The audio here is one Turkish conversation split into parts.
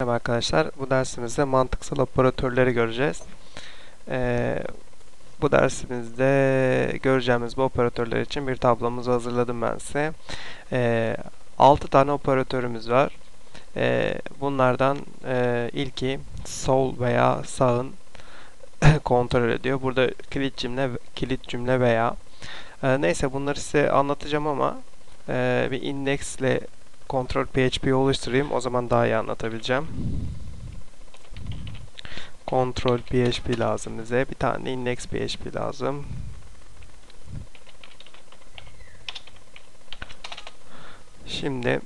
Merhaba arkadaşlar. Bu dersimizde mantıksal operatörleri göreceğiz. Ee, bu dersimizde göreceğimiz bu operatörler için bir tablomuzu hazırladım ben size. Ee, 6 tane operatörümüz var. Ee, bunlardan e, ilki sol veya sağın kontrol ediyor. Burada kilit cümle kilit cümle veya e, neyse bunları size anlatacağım ama e, bir indeksle kontrol PHP oluşturayım. O zaman daha iyi anlatabileceğim. Kontrol PHP lazım bize. Bir tane index PHP lazım. Şimdi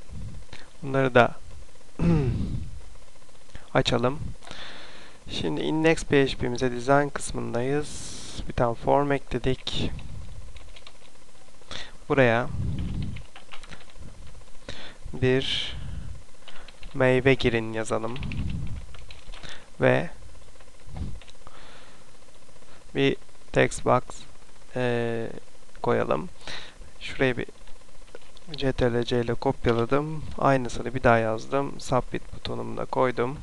bunları da açalım. Şimdi index PHP'mize design kısmındayız. Bir tane form ekledik. Buraya bir meyve girin yazalım. Ve bir text box e, koyalım. Şuraya bir CTRL-C ile kopyaladım. Aynısını bir daha yazdım. Submit butonumu da koydum.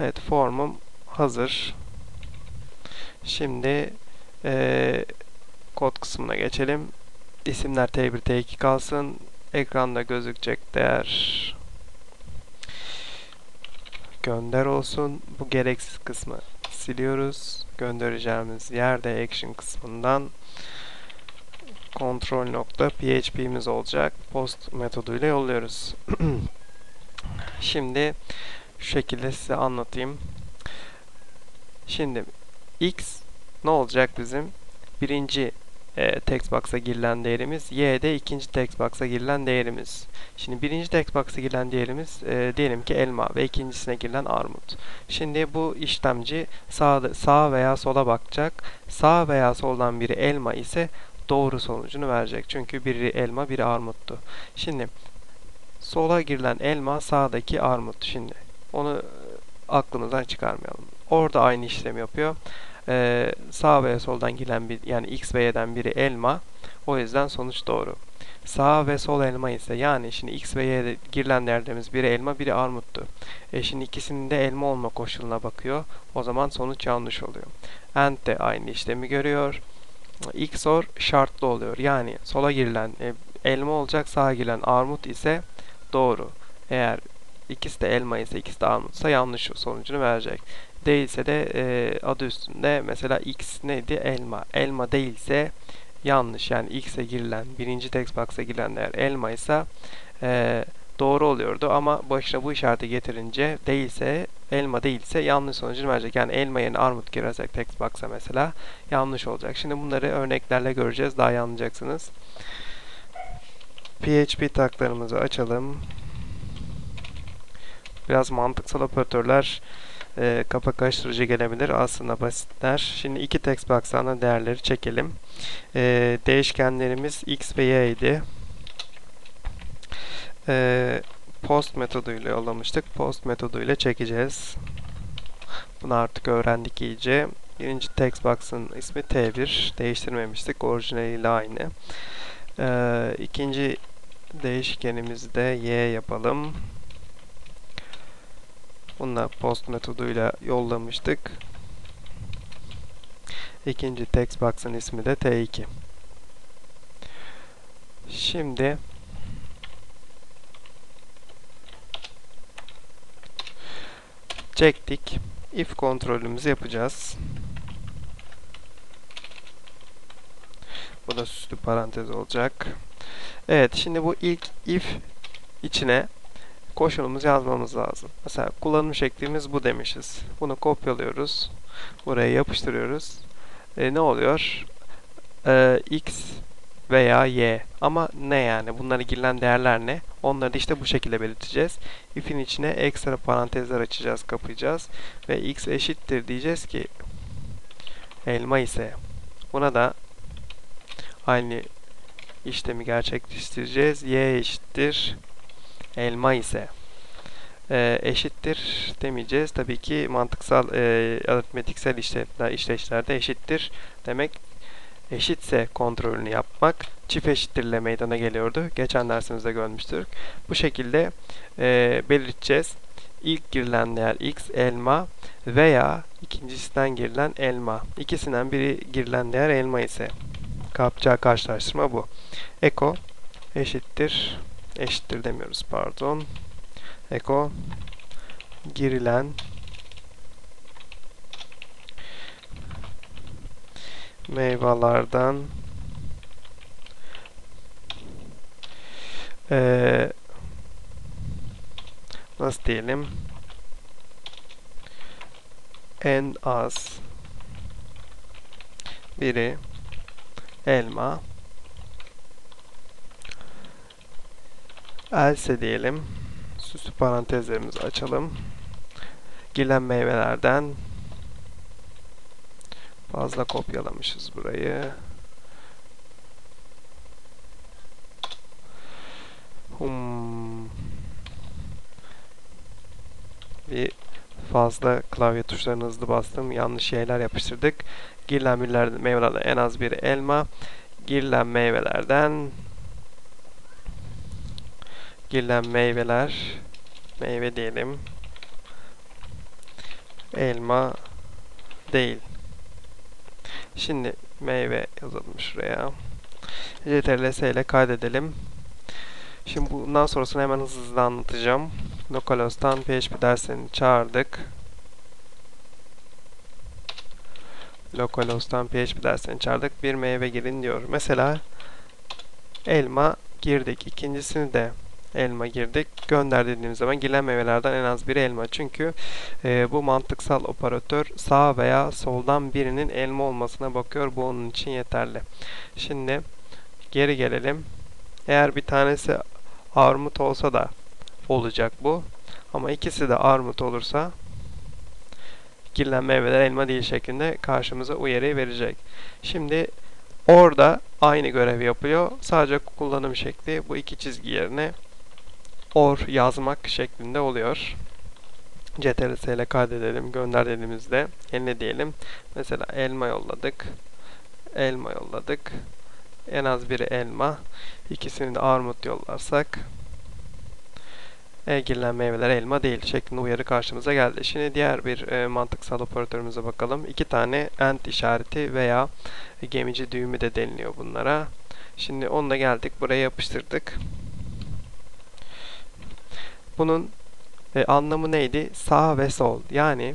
Evet formum hazır. Şimdi e, kod kısmına geçelim. İsimler T1, T2 kalsın ekranda gözükecek değer gönder olsun. Bu gereksiz kısmı siliyoruz. Göndereceğimiz yerde action kısmından kontrol nokta php'miz olacak. Post metoduyla yolluyoruz. Şimdi şu şekilde size anlatayım. Şimdi x ne olacak bizim? Birinci e, text girilen değerimiz. Y de ikinci text girilen değerimiz. Şimdi birinci text girilen değerimiz e, diyelim ki elma ve ikincisine girilen armut. Şimdi bu işlemci sağ, sağ veya sola bakacak. Sağ veya soldan biri elma ise doğru sonucunu verecek. Çünkü biri elma biri armuttu. Şimdi sola girilen elma sağdaki armut. Şimdi onu e, aklımızdan çıkarmayalım. Orada aynı işlemi yapıyor e, sağ veya soldan gelen bir yani x ve y'den biri elma. O yüzden sonuç doğru. Sağ ve sol elma ise yani şimdi x ve y'de girilen değerlerimiz biri elma biri armuttu. E şimdi ikisinin de elma olma koşuluna bakıyor. O zaman sonuç yanlış oluyor. AND de aynı işlemi görüyor. XOR şartlı oluyor. Yani sola girilen e, elma olacak sağa girilen armut ise doğru. Eğer ikisi de elma ise ikisi de armutsa yanlış sonucunu verecek değilse de e, adı üstünde mesela x neydi? Elma. Elma değilse yanlış. Yani x'e girilen, birinci text box'a girilen değer elma ise e, doğru oluyordu ama başına bu işareti getirince değilse elma değilse yanlış sonucunu verecek. Yani elma yerine armut girersek text box'a mesela yanlış olacak. Şimdi bunları örneklerle göreceğiz. Daha iyi anlayacaksınız. PHP taklarımızı açalım. Biraz mantıksal operatörler e, kafa karıştırıcı gelebilir. Aslında basitler. Şimdi iki text box'tan değerleri çekelim. E, değişkenlerimiz x ve y idi. E, post metoduyla yollamıştık. Post metoduyla çekeceğiz. Bunu artık öğrendik iyice. Birinci text box'ın ismi T1. Değiştirmemiştik. Orijinaliyle aynı. E, ikinci değişkenimizde y yapalım. Bununla post metoduyla yollamıştık. İkinci text box'ın ismi de T2. Şimdi çektik. If kontrolümüzü yapacağız. Bu da süslü parantez olacak. Evet şimdi bu ilk if içine koşulumuzu yazmamız lazım. Mesela kullanım şeklimiz bu demişiz. Bunu kopyalıyoruz. Buraya yapıştırıyoruz. E, ne oluyor? E, x veya y. Ama ne yani? Bunlara girilen değerler ne? Onları da işte bu şekilde belirteceğiz. If'in içine ekstra parantezler açacağız, kapayacağız. Ve x eşittir diyeceğiz ki elma ise buna da aynı işlemi gerçekleştireceğiz. y eşittir elma ise e, eşittir demeyeceğiz. Tabii ki mantıksal e, aritmetiksel işlemler, işleşlerde eşittir demek eşitse kontrolünü yapmak çift eşittirle meydana geliyordu. Geçen dersimizde görmüştük. Bu şekilde e, belirteceğiz. ilk girilen değer x elma veya ikincisinden girilen elma. İkisinden biri girilen değer elma ise yapacağı karşılaştırma bu. Eko eşittir eşittir demiyoruz pardon. Eko girilen. Meyvelerden. Ee, nasıl diyelim? En az biri elma else diyelim süslü parantezlerimizi açalım girilen meyvelerden fazla kopyalamışız burayı hmm. bir fazla klavye tuşlarını hızlı bastım. Yanlış şeyler yapıştırdık. Girilen meyvelerden en az bir elma. Girilen meyvelerden girilen meyveler meyve diyelim. Elma değil. Şimdi meyve yazalım şuraya. CTRL S ile kaydedelim. Şimdi bundan sonrasını hemen hızlı hızlı anlatacağım. Localhost'tan PHP derslerini çağırdık. Localhost'tan PHP derslerini çağırdık. Bir meyve girin diyor. Mesela elma girdik. İkincisini de elma girdik. Gönder dediğimiz zaman gelen meyvelerden en az biri elma. Çünkü e, bu mantıksal operatör sağ veya soldan birinin elma olmasına bakıyor. Bu onun için yeterli. Şimdi geri gelelim. Eğer bir tanesi armut olsa da olacak bu. Ama ikisi de armut olursa girilen meyveler elma değil şeklinde karşımıza uyarı verecek. Şimdi orada aynı görevi yapıyor. Sadece kullanım şekli bu iki çizgi yerine or yazmak şeklinde oluyor. CTRL ile kaydedelim. Gönder dediğimizde eline diyelim. Mesela elma yolladık. Elma yolladık. En az biri elma. İkisini de armut yollarsak girilen meyveler elma değil şeklinde uyarı karşımıza geldi. Şimdi diğer bir e, mantıksal operatörümüze bakalım. İki tane AND işareti veya gemici düğümü de deniliyor bunlara. Şimdi onunla geldik. Buraya yapıştırdık. Bunun e, anlamı neydi? Sağ ve sol. Yani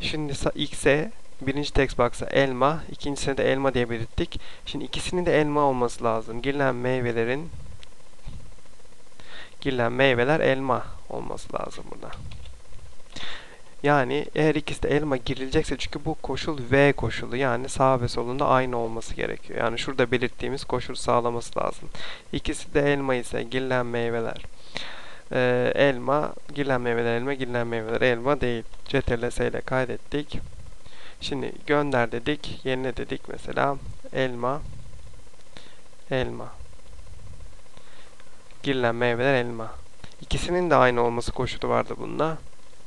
şimdi x'e birinci text box'a elma, ikincisine de elma diye belirttik. Şimdi ikisinin de elma olması lazım. Girilen meyvelerin girilen meyveler elma olması lazım burada. Yani eğer ikisi de elma girilecekse çünkü bu koşul V koşulu yani sağ ve solunda aynı olması gerekiyor. Yani şurada belirttiğimiz koşul sağlaması lazım. İkisi de elma ise girilen meyveler ee, elma, girilen meyveler elma, girilen meyveler elma değil. CTRL ile kaydettik. Şimdi gönder dedik, yerine dedik mesela elma, elma girilen meyveler elma. İkisinin de aynı olması koşulu vardı bunda.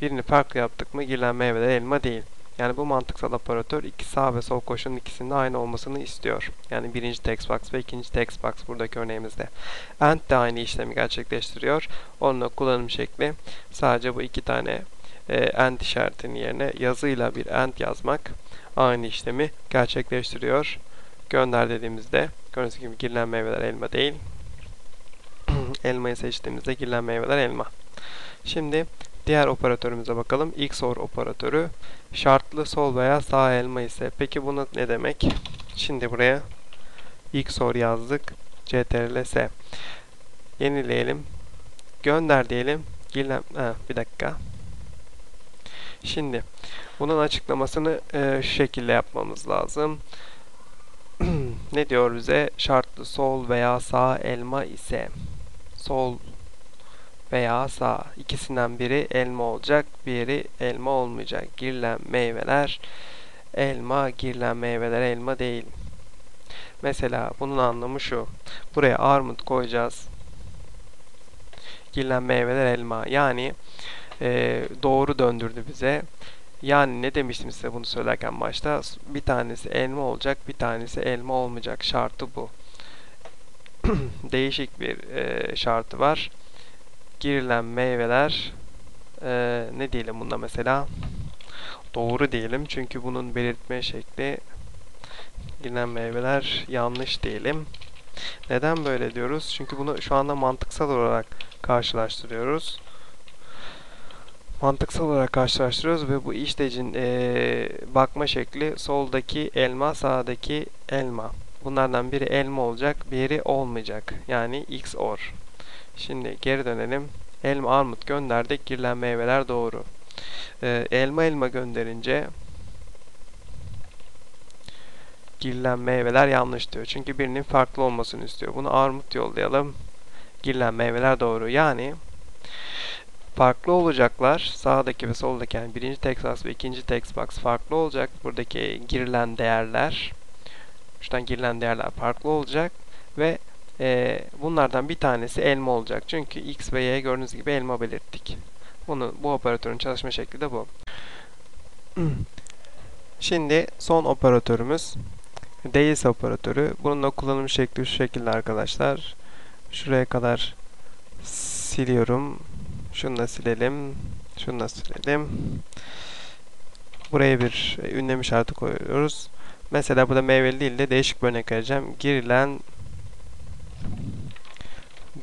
Birini farklı yaptık mı girilen meyveler elma değil. Yani bu mantıksal operatör iki sağ ve sol koşunun ikisinin aynı olmasını istiyor. Yani birinci text box ve ikinci text box buradaki örneğimizde. AND de aynı işlemi gerçekleştiriyor. Onunla kullanım şekli sadece bu iki tane e, AND işaretinin yerine yazıyla bir AND yazmak aynı işlemi gerçekleştiriyor. Gönder dediğimizde gördüğünüz gibi girilen meyveler elma değil elmayı seçtiğimizde girilen meyveler elma. Şimdi diğer operatörümüze bakalım. XOR operatörü şartlı sol veya sağ elma ise. Peki bunu ne demek? Şimdi buraya XOR yazdık. CTRL S. Yenileyelim. Gönder diyelim. Girilen, ha, bir dakika. Şimdi bunun açıklamasını e, şu şekilde yapmamız lazım. ne diyor bize? Şartlı sol veya sağ elma ise sol veya sağ ikisinden biri elma olacak, biri elma olmayacak. Girilen meyveler elma, girilen meyveler elma değil. Mesela bunun anlamı şu. Buraya armut koyacağız. Girilen meyveler elma. Yani e, doğru döndürdü bize. Yani ne demiştim size bunu söylerken başta? Bir tanesi elma olacak, bir tanesi elma olmayacak. Şartı bu. değişik bir e, şartı var. Girilen meyveler e, ne diyelim bunda mesela? Doğru diyelim. Çünkü bunun belirtme şekli girilen meyveler yanlış diyelim. Neden böyle diyoruz? Çünkü bunu şu anda mantıksal olarak karşılaştırıyoruz. Mantıksal olarak karşılaştırıyoruz ve bu işleyicin e, bakma şekli soldaki elma, sağdaki elma. Bunlardan biri elma olacak, biri olmayacak. Yani X or. Şimdi geri dönelim. Elma, armut gönderdik. Girilen meyveler doğru. Ee, elma elma gönderince girilen meyveler yanlış diyor. Çünkü birinin farklı olmasını istiyor. Bunu armut yollayalım. Girilen meyveler doğru. Yani farklı olacaklar. Sağdaki ve soldaki yani birinci box ve ikinci text box farklı olacak. Buradaki girilen değerler şuradan girilen değerler farklı olacak ve e, bunlardan bir tanesi elma olacak. Çünkü x ve y gördüğünüz gibi elma belirttik. Bunu bu operatörün çalışma şekli de bu. Şimdi son operatörümüz değilse operatörü. Bunun da kullanım şekli şu şekilde arkadaşlar. Şuraya kadar siliyorum. Şunu da silelim. Şunu da silelim. Buraya bir ünlem işareti koyuyoruz. Mesela burada meyveli değil de değişik bir örnek vereceğim. Girilen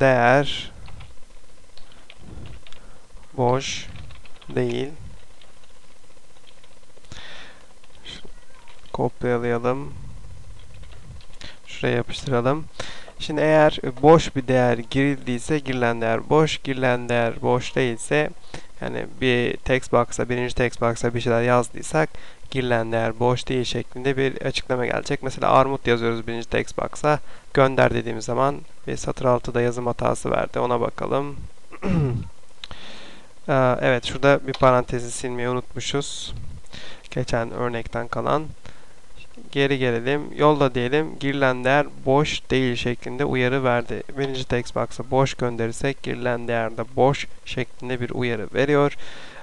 değer boş değil. Kopyalayalım. Şuraya yapıştıralım. Şimdi eğer boş bir değer girildiyse girilen değer boş, girilen değer boş değilse yani bir text box'a, birinci text box'a bir şeyler yazdıysak girilen değer boş değil şeklinde bir açıklama gelecek. Mesela armut yazıyoruz birinci text box'a. Gönder dediğimiz zaman bir satır altıda yazım hatası verdi. Ona bakalım. evet şurada bir parantezi silmeyi unutmuşuz. Geçen örnekten kalan. Geri gelelim. Yolla diyelim. Girilen değer boş değil şeklinde uyarı verdi. Birinci text boş gönderirsek girilen değerde boş şeklinde bir uyarı veriyor.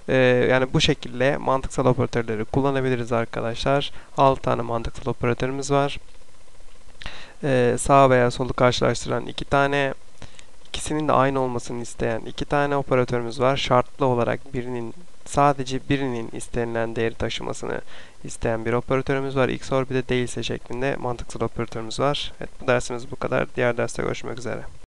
Ee, yani bu şekilde mantıksal operatörleri kullanabiliriz arkadaşlar. 6 tane mantıksal operatörümüz var. Ee, sağ veya solu karşılaştıran iki tane ikisinin de aynı olmasını isteyen iki tane operatörümüz var. Şartlı olarak birinin sadece birinin istenilen değeri taşımasını isteyen bir operatörümüz var. XOR bir de değilse şeklinde mantıksal operatörümüz var. Evet bu dersimiz bu kadar. Diğer derste görüşmek üzere.